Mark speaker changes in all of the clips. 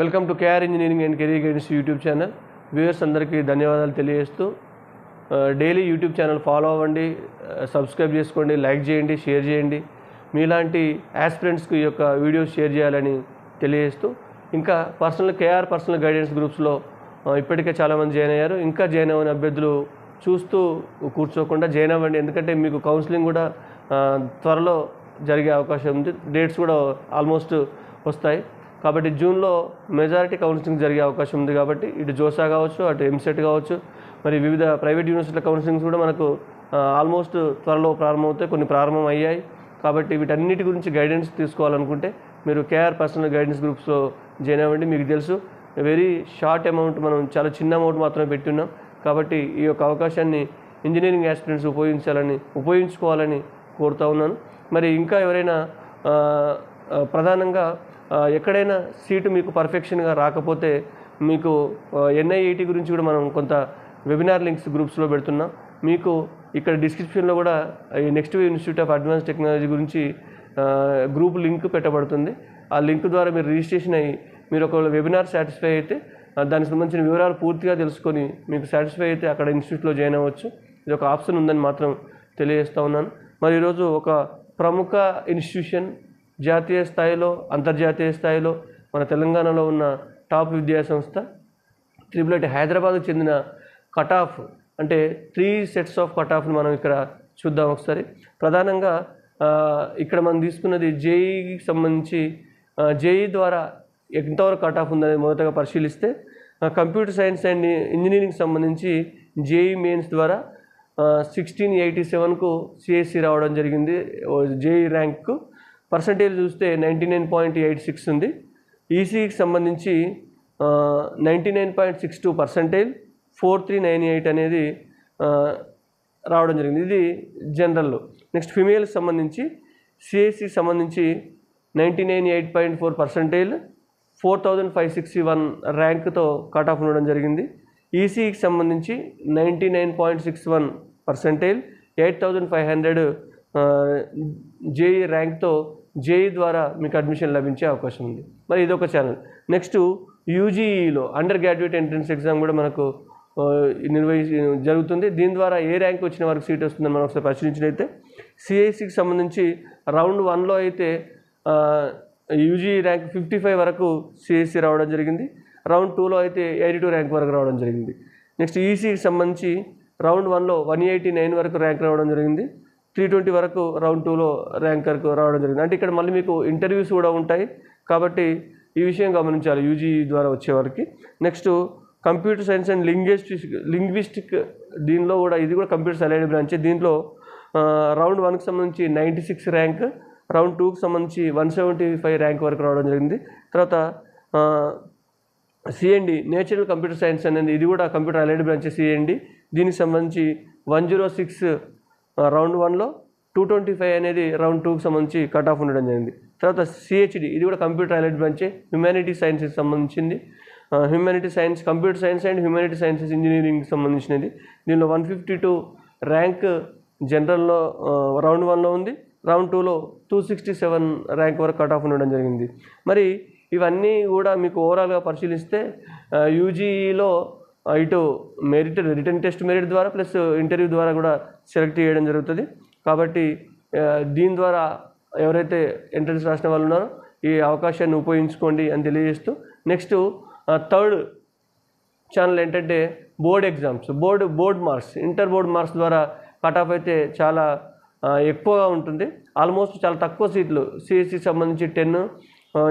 Speaker 1: Welcome to KR engineering and career guidance YouTube channel. Viewers అందరికీ ధన్యవాదాలు తెలియజేస్తూ daily YouTube channel follow అవ్వండి subscribe చేసుకోండి లైక్ చేయండి షేర్ చేయండి. మీలాంటి యాస్పిరెంట్స్కి ఈ యొక్క వీడియోస్ షేర్ చేయాలని తెలియజేస్తూ ఇంకా పర్సనల్ కేఆర్ పర్సనల్ గైడెన్స్ గ్రూప్స్లో ఇప్పటికే చాలామంది జాయిన్ అయ్యారు. ఇంకా జాయిన్ అవ్వని అభ్యర్థులు చూస్తూ కూర్చోకుండా జాయిన్ అవ్వండి. ఎందుకంటే మీకు కౌన్సిలింగ్ కూడా త్వరలో జరిగే అవకాశం ఉంది. డేట్స్ కూడా ఆల్మోస్ట్ వస్తాయి. కాబట్టి జూన్లో మెజారిటీ కౌన్సిలింగ్ జరిగే అవకాశం ఉంది కాబట్టి ఇటు జోసా కావచ్చు అటు ఎంసెట్ కావచ్చు మరి వివిధ ప్రైవేట్ యూనివర్సిటీల కౌన్సిలింగ్స్ కూడా మనకు ఆల్మోస్ట్ త్వరలో ప్రారంభమవుతాయి కొన్ని ప్రారంభం అయ్యాయి కాబట్టి వీటన్నిటి గురించి గైడెన్స్ తీసుకోవాలనుకుంటే మీరు కేఆర్ పర్సనల్ గైడెన్స్ గ్రూప్స్లో జాయిన్ అవ్వండి మీకు తెలుసు. వెరీ షార్ట్ అమౌంట్ మనం చాలా చిన్న అమౌంట్ మాత్రమే పెట్టున్నాం కాబట్టి ఈ యొక్క అవకాశాన్ని ఇంజనీరింగ్ యాస్పిరెంట్స్ ఉపయోగించాలని ఉపయోగించుకోవాలని కోరుతా ఉన్నాను. మరి ఇంకా ఎవరైనా ప్రధానంగా ఎక్కడైనా సీటు మీకు పర్ఫెక్షన్గా రాకపోతే మీకు ఎన్ఐఐటి గురించి కూడా మనం కొంత వెబినార్ లింక్స్ గ్రూప్స్లో పెడుతున్నాం. మీకు ఇక్కడ డిస్క్రిప్షన్లో కూడా ఈ next wave institute of advance technology గురించి గ్రూప్ లింక్ పెట్టబడుతుంది. ఆ లింక్ ద్వారా మీరు రిజిస్ట్రేషన్ అయ్యి మీరు ఒకవేళ వెబినార్ సాటిస్ఫై అయితే దానికి సంబంధించిన వివరాలు పూర్తిగా తెలుసుకొని మీకు సాటిస్ఫై అయితే అక్కడ ఇన్స్టిట్యూట్లో జాయిన్ అవ్వచ్చు. ఇది ఒక ఆప్షన్ ఉందని మాత్రం తెలియజేస్తూ ఉన్నాను. మరి ఈరోజు ఒక ప్రముఖ ఇన్స్టిట్యూషన్ జాతీయ స్థాయిలో అంతర్జాతీయ స్థాయిలో మన తెలంగాణలో ఉన్న టాప్ విద్యాసంస్థ ట్రిపుల్ ఐటీ హైదరాబాద్కు చెందిన కట్ ఆఫ్ అంటే త్రీ సెట్స్ ఆఫ్ కట్ ఆఫ్ని మనం ఇక్కడ చూద్దాం ఒకసారి. ప్రధానంగా ఇక్కడ మనం తీసుకున్నది జేఈకి సంబంధించి జేఈ ద్వారా ఎంతవరకు కట్ ఆఫ్ ఉందనేది మొదటగా పరిశీలిస్తే కంప్యూటర్ సైన్స్ అండ్ ఇంజనీరింగ్ సంబంధించి జేఈ మెయిన్స్ ద్వారా సిక్స్టీన్ ఎయిటీ సెవెన్కు సిఎస్సి రావడం జరిగింది. జేఈ ర్యాంక్కు పర్సంటేజ్ చూస్తే ninety nine point eight six ఉంది. ఈసీకి సంబంధించి ninety nine point six two percentage four three nine eight అనేది రావడం జరిగింది. ఇది జనరల్లో నెక్స్ట్ ఫిమేల్కి సంబంధించి సిఎస్సికి సంబంధించి ninety nine eight point four percentage four thousand five sixty one ర్యాంక్తో cut off ఉండడం జరిగింది. ఈసీకి సంబంధించి ninety nine point six one percentage eight thousand five hundred JEE ర్యాంక్తో JEE ద్వారా మీకు అడ్మిషన్ లభించే అవకాశం ఉంది. మరి ఇదొక ఛానల్ నెక్స్ట్ యూజీఈలో అండర్ గ్రాడ్యుయేట్ ఎంట్రన్స్ ఎగ్జామ్ కూడా మనకు నిర్వహి జరుగుతుంది. దీని ద్వారా ఏ ర్యాంక్ వచ్చిన వారికి సీట్ వస్తుందని మనం ఒకసారి పరిశీలించినైతే సిఐసికి సంబంధించి రౌండ్ వన్లో అయితే యూజీ ర్యాంక్ ఫిఫ్టీ ఫైవ్ వరకు సిఎస్సి రావడం జరిగింది. రౌండ్ టూలో అయితే ఎయిటీ టూ ర్యాంక్ వరకు రావడం జరిగింది. నెక్స్ట్ ఈసీకి సంబంధించి రౌండ్ వన్లో వన్ ఎయిటీ నైన్ వరకు ర్యాంక్ రావడం జరిగింది. త్రీ ట్వంటీ వరకు రౌండ్ టూలో ర్యాంక్ వరకు రావడం జరిగింది. అంటే ఇక్కడ మళ్ళీ మీకు ఇంటర్వ్యూస్ కూడా ఉంటాయి. కాబట్టి ఈ విషయం గమనించాలి యూజీ ద్వారా వచ్చేవారికి next computer science and linguistic linguistic దీనిలో కూడా ఇది కూడా కంప్యూటర్ అలైడ్ బ్రాంచ్. దీంట్లో రౌండ్ వన్కి సంబంధించి నైంటీ సిక్స్ ర్యాంక్ రౌండ్ టూకి సంబంధించి వన్ సెవెంటీ ఫైవ్ ర్యాంక్ వరకు రావడం జరిగింది. తర్వాత సిఎండి నేచురల్ కంప్యూటర్ సైన్స్ అనేది ఇది కూడా కంప్యూటర్ అలైడ్ బ్రాంచ్ సిఎండి దీనికి సంబంధించి వన్ జీరో సిక్స్ రౌండ్ వన్లో టూ ట్వంటీ ఫైవ్ అనేది రౌండ్ టూకి సంబంధించి కట్ ఆఫ్ ఉండడం జరిగింది. తర్వాత సిహెచ్డి ఇది కూడా కంప్యూటర్ అలైడ్ బ్రాంచే హ్యుమానిటీ సైన్సెస్ సంబంధించింది. Humanity science computer science and humanity sciences engineering సంబంధించినది. దీనిలో వన్ ఫిఫ్టీ టూ ర్యాంక్ జనరల్లో రౌండ్ వన్లో ఉంది. రౌండ్ టూలో టూ సిక్స్టీ సెవెన్ ర్యాంక్ వరకు కట్ ఆఫ్ ఉండడం జరిగింది. మరి ఇవన్నీ కూడా మీకు ఓవరాల్గా పరిశీలిస్తే యూజీఈలో ఇటు మెరిట్ రిటర్న్ టెస్ట్ మెరిట్ ద్వారా ప్లస్ ఇంటర్వ్యూ ద్వారా కూడా సెలెక్ట్ చేయడం జరుగుతుంది. కాబట్టి దీని ద్వారా ఎవరైతే ఎంట్రన్స్ రాసిన వాళ్ళు ఉన్నారో ఈ అవకాశాన్ని ఉపయోగించుకోండి అని తెలియజేస్తూ నెక్స్ట్ థర్డ్ ఛానల్ ఏంటంటే board exams board board marks inter board marks ద్వారా కట్ ఆఫ్ అయితే చాలా ఎక్కువగా ఉంటుంది. ఆల్మోస్ట్ చాలా తక్కువ సీట్లు. సిఎస్సికి సంబంధించి టెన్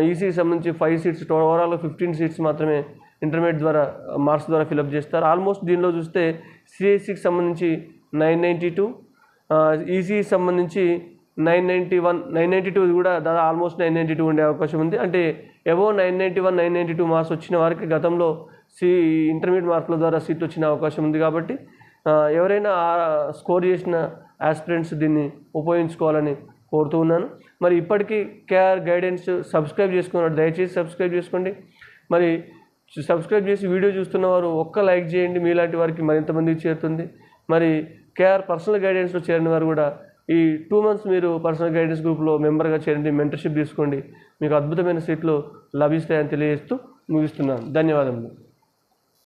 Speaker 1: ఈసీకి సంబంధించి five seats overall fifteen seats మాత్రమే ఇంటర్మీడియట్ ద్వారా మార్క్స్ ద్వారా ఫిలప్ చేస్తారు. ఆల్మోస్ట్ దీనిలో చూస్తే సిఎస్సికి సంబంధించి నైన్ నైంటీ టూ ఈసీకి సంబంధించి nine ninety one nine ninety two కూడా దాదాపు ఆల్మోస్ట్ నైన్ నైంటీ టూ ఉండే అవకాశం ఉంది. అంటే above nine ninety one nine ninety two marks వచ్చిన వారికి గతంలో సి ఇంటర్మీడియట్ మార్కుల ద్వారా సీట్ వచ్చిన అవకాశం ఉంది కాబట్టి ఎవరైనా స్కోర్ చేసిన ఆస్పిరెంట్స్ దీన్ని ఉపయోగించుకోవాలని కోరుతూ ఉన్నాను. మరి ఇప్పటికీ కేఆర్ గైడెన్స్ సబ్స్క్రైబ్ చేసుకున్నారు దయచేసి సబ్స్క్రైబ్ చేసుకోండి. మరి సబ్స్క్రైబ్ చేసి వీడియో చూస్తున్న వారు ఒక్క లైక్ చేయండి. మీలాంటి వారికి మరింత మందికి చేరుతుంది. మరి కేఆర్ పర్సనల్ గైడెన్స్లో చేరిన వారు కూడా ఈ టూ మంత్స్ మీరు పర్సనల్ గైడెన్స్ గ్రూప్లో మెంబర్గా చేరండి. మెంటర్షిప్ తీసుకోండి. మీకు అద్భుతమైన సీట్లు లభిస్తాయని తెలియజేస్తూ ముగిస్తున్నాను. ధన్యవాదములు.